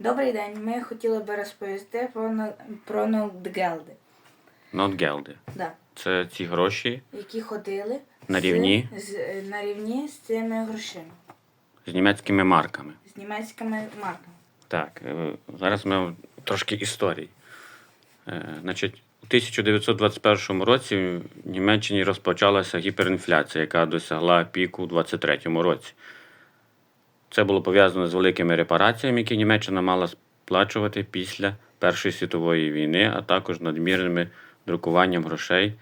Добрий день. Ми хотіли би розповісти про, на- про Нолдгелди, Нотгелди. да, Це ці гроші які ходили На з- рівні? з, е, на рівні з цими грошима, з німецькими марками. з німецькими марками. Так, е, зараз ми трошки історії. Е, Значить, у 1921 році в Німеччині розпочалася гіперінфляція, яка досягла піку у 23-му році. Це було пов'язано з великими репараціями, які Німеччина мала сплачувати після Першої світової війни, а також надмірними друкуванням грошей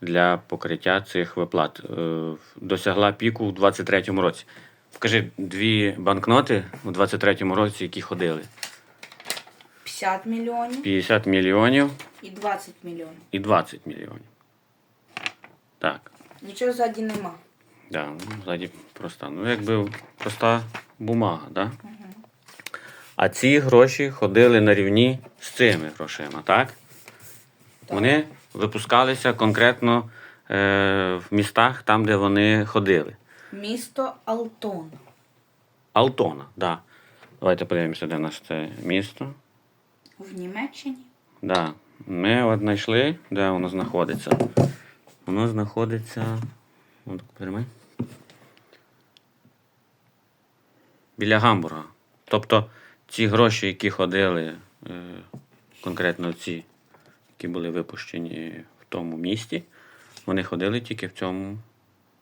для покриття цих виплат. Е, Досягла піку у 23-му році. Покажи дві банкноти у 23-му році, які ходили. 50 мільйонів 50 мільйонів і 20 мільйонів. і 20 мільйонів. Так. Нічого ззаді нема. Да, ну, ззаді проста. Ну, якби проста бумага, да? А ці гроші ходили на рівні з цими грошима, так? Вони випускалися конкретно е, в містах, там, де вони ходили. Місто Алтон. Алтона, так. Да. Давайте подивимося, де наше це місто. В Німеччині. Да. Ми от знайшли, де воно знаходиться. Воно знаходиться. От, перейми. Біля Гамбурга. Тобто ці гроші, які ходили, е, конкретно ці, які були випущені в тому місті, вони ходили тільки в цьому,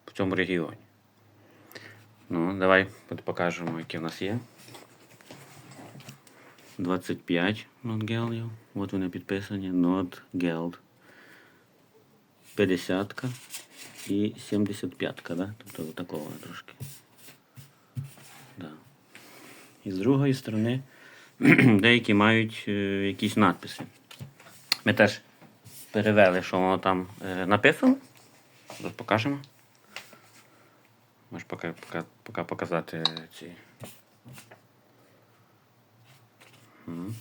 в цьому регіоні. Ну, давай покажемо, які в нас є. 25 нотгелдів. От вони підписані. Нотгелд. 50 і 75, да? Тобто такого трошки. Да. І з другої сторони деякі мають е, якісь надписи. Ми теж перевели, що воно там е, написано. Зараз покажемо. Можеш поки, поки, поки показати ці. Мгм.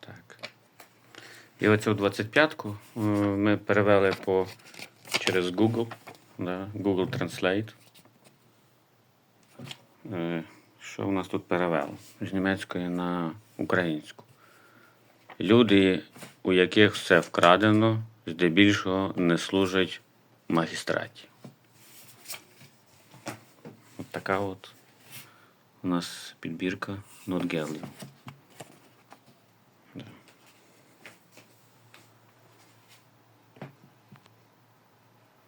Так. І оцю 25-ку е, ми перевели по через Google, да, Google Translate. Е, Що в нас тут перевело? З німецької на українську. Люди, у яких все вкрадено, здебільшого не служать магістраті. От така от у нас підбірка нотгелів.